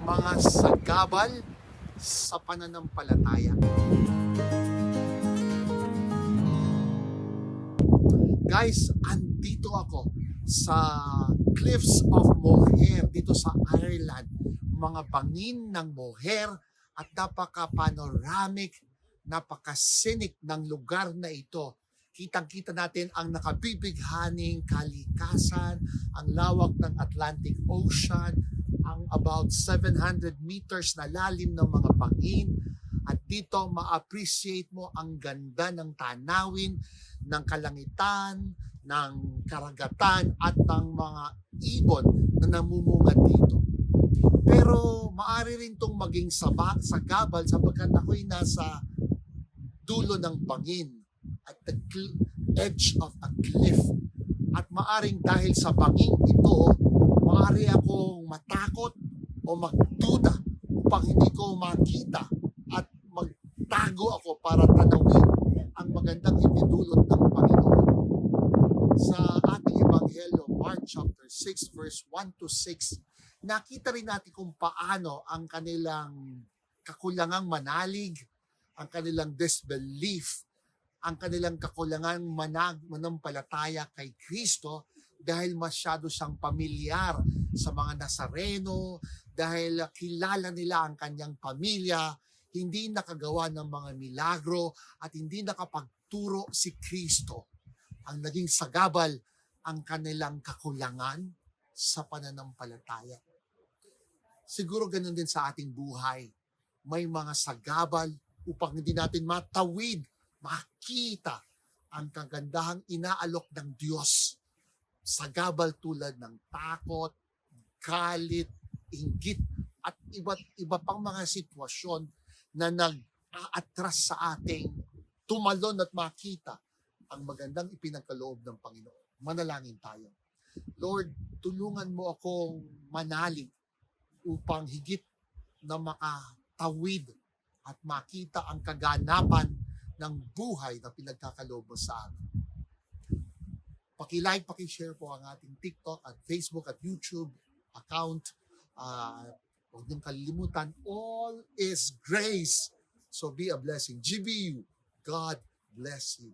mga sagabal sa pananampalataya. Guys, andito ako sa Cliffs of Moher dito sa Ireland. Mga bangin ng Moher at napaka-panoramic, napaka-scenic ng lugar na ito. Kitang-kita natin ang nakabibighaning kalikasan, ang lawak ng Atlantic Ocean, ang about 700 meters na lalim ng mga bangin. At dito ma-appreciate mo ang ganda ng tanawin, ng kalangitan, ng karagatan at ng mga ibon na namumunga dito. Pero maari rin itong maging saba, sagabal sapagkat ako'y nasa dulo ng bangin at the edge of a cliff. At maaring dahil sa bangin ito, o magduda upang hindi ko makita at magtago ako para tanawin ang magandang itidulot ng Panginoon. Sa ating Ebanghelyo, Mark chapter 6, verse 1 to 6, nakita rin natin kung paano ang kanilang kakulangang manalig, ang kanilang disbelief, ang kanilang kakulangan manag, manampalataya kay Kristo dahil masyado siyang pamilyar sa mga Nazareno, dahil kilala nila ang kanyang pamilya, hindi nakagawa ng mga milagro at hindi nakapagturo si Kristo. Ang naging sagabal ang kanilang kakulangan sa pananampalataya. Siguro ganun din sa ating buhay. May mga sagabal upang hindi natin matawid, makita ang kagandahang inaalok ng Diyos. Sagabal tulad ng takot, galit, inggit, at iba't iba pang mga sitwasyon na nag-aatras sa ating tumalon at makita ang magandang ipinagkaloob ng Panginoon. Manalangin tayo. Lord, tulungan mo akong manalig upang higit na makatawid at makita ang kaganapan ng buhay na pinagkakaloob mo sa amin. Pakilike, pakishare po ang ating TikTok at Facebook at YouTube account. Uh, huwag niyong kalilimutan, all is grace. So be a blessing. GBU, God bless you.